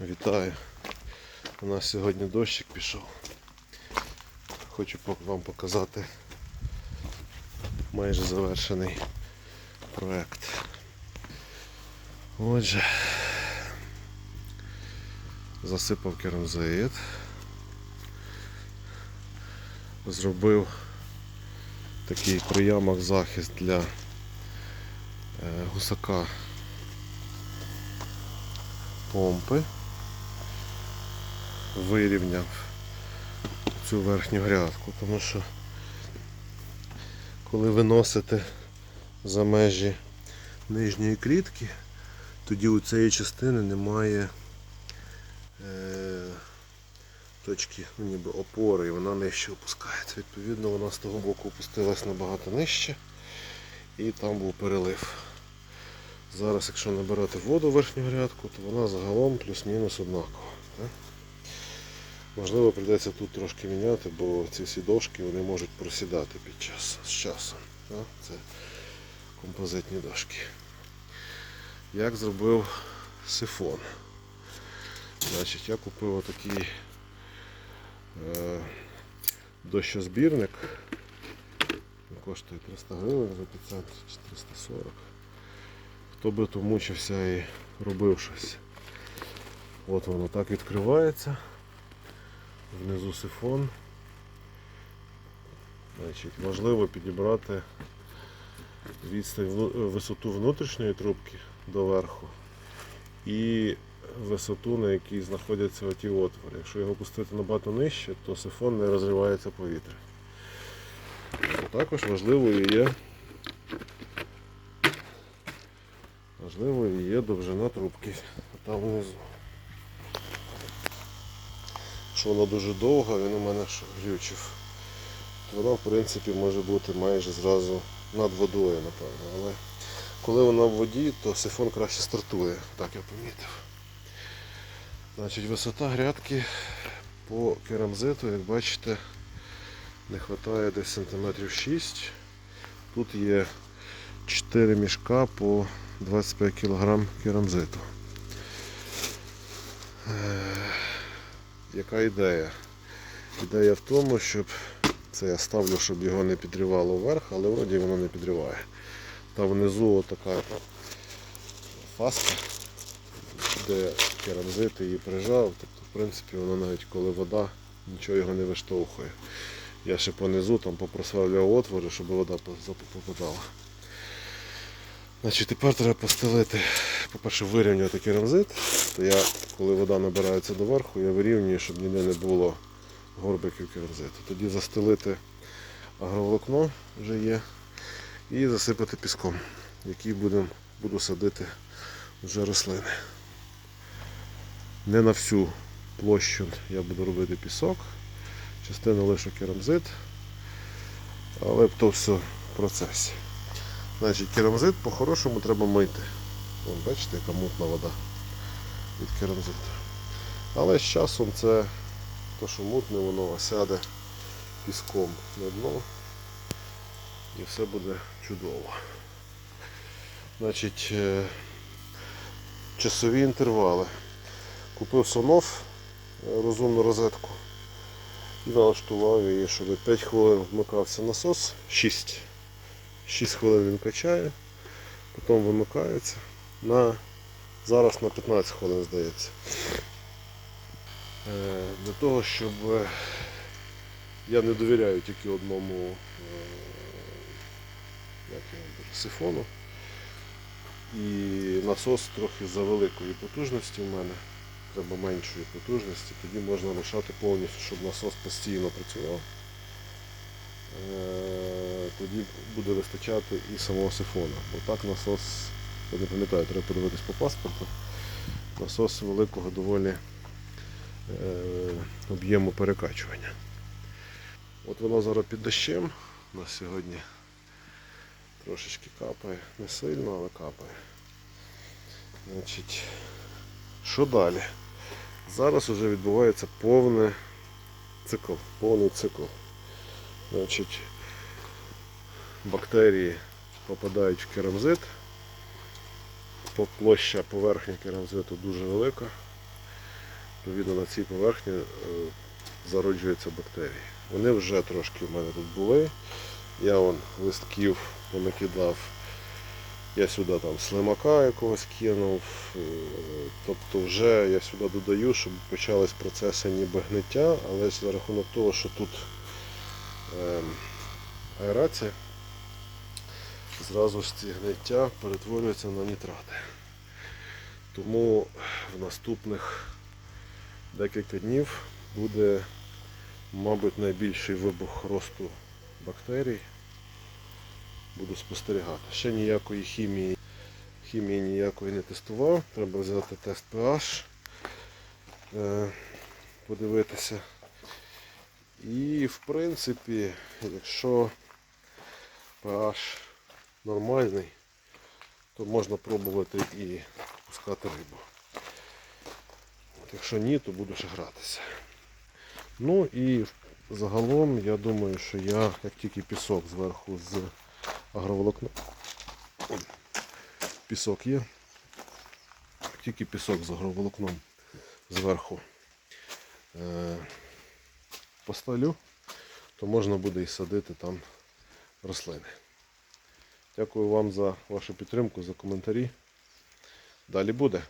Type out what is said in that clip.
Вітаю. У нас сьогодні дощик пішов. Хочу вам показати майже завершений проект. Отже, засипав керамзит, зробив такий приямок захист для е, гусака помпи, вирівняв цю верхню грядку, тому що коли виносите за межі нижньої клітки, тоді у цієї частини немає е, точки, ну, ніби опори, і вона нижче опускається. Відповідно, вона з того боку опустилась набагато нижче і там був перелив. Зараз, якщо набирати воду в верхню грядку, то вона загалом плюс-мінус однакова. Можливо, прийдеться тут трошки міняти, бо ці всі дошки вони можуть просідати під час з часом. Це композитні дошки. Як зробив сифон? Значить, я купив отакий е, дощозбірник. Він коштує 300 гривень в епіцентрі чи 340. Хто би то мучився і робив щось. От воно так відкривається. Внизу сифон. Значить, важливо підібрати відстань висоту внутрішньої трубки до верху і висоту, на якій знаходяться оті отвори. Якщо його пустити набагато нижче, то сифон не розривається повітря. Також важливою є Важливою є довжина трубки там внизу. Якщо вона дуже довга, він у мене глючив. То вона в принципі може бути майже зразу над водою, напевно. Але коли вона в воді, то сифон краще стартує, так я помітив. Значить, висота грядки по керамзиту, як бачите, не вистачає десь сантиметрів 6. Тут є 4 мішка по 25 кг керамзиту. Яка ідея? Ідея в тому, щоб це я ставлю, щоб його не підривало вверх, але вроді воно не підриває. Там внизу така фаска, де керамзит її прижав. Тобто, в принципі, воно навіть коли вода, нічого його не виштовхує. Я ще понизу там попросверлював отвори, щоб вода попадала. Значить, тепер треба постелити, по-перше, вирівняти керамзит. То я, коли вода набирається доверху, я вирівнюю, щоб ніде не було горбиків керамзиту. Тоді застелити агроволокно вже є і засипати піском, який будем, буду садити вже рослини. Не на всю площу я буду робити пісок, частину лише керамзит, але то все в процесі. Значить, керамзит по-хорошому треба мити. Вон, бачите, яка мутна вода від керамзиту. Але з часом це то, що мутне, воно осяде піском на дно і все буде чудово. Значить, е, часові інтервали. Купив сонов е, розумну розетку і налаштував її, щоб 5 хвилин вмикався насос, 6. 6 хвилин він качає, потім вимикається. На, зараз на 15 хвилин здається. Е, Для того, щоб е, я не довіряю тільки одному е, як кажуть, сифону. І насос трохи за великої потужності в мене. Треба меншої потужності, тоді можна лишати повністю, щоб насос постійно працював. Е, Тоді буде вистачати і самого сифона. Бо так насос, я не пам'ятаю, треба подивитись по паспорту. Насос великого доволі е, об'єму перекачування. От воно зараз під дощем. У нас сьогодні трошечки капає. Не сильно, але капає. Значить, що далі? Зараз вже відбувається повний цикл, повний цикл. Значить, бактерії попадають в керамзит. Площа поверхні керамзиту дуже велика. відповідно на цій поверхні е, зароджуються бактерії. Вони вже трошки в мене тут були. Я вон листків понакидав. Я сюди там слимака якогось кинув. е, Тобто вже я сюди додаю, щоб почались процеси ніби гниття, але за рахунок того, що тут аерація, зразу ж ці гниття перетворюються на нітрати. Тому в наступних декілька днів буде, мабуть, найбільший вибух росту бактерій. Буду спостерігати. Ще ніякої хімії, хімії ніякої не тестував. Треба взяти тест pH, е, подивитися. І в принципі, якщо pH нормальний, то можна пробувати і пускати рибу. Якщо ні, то буду ще гратися. Ну і загалом я думаю, що я, як тільки пісок зверху з агроволокна. Пісок є. Тільки пісок з агроволокном зверху поставлю, то можна буде і садити там рослини. Дякую вам за вашу підтримку, за коментарі. Далі буде.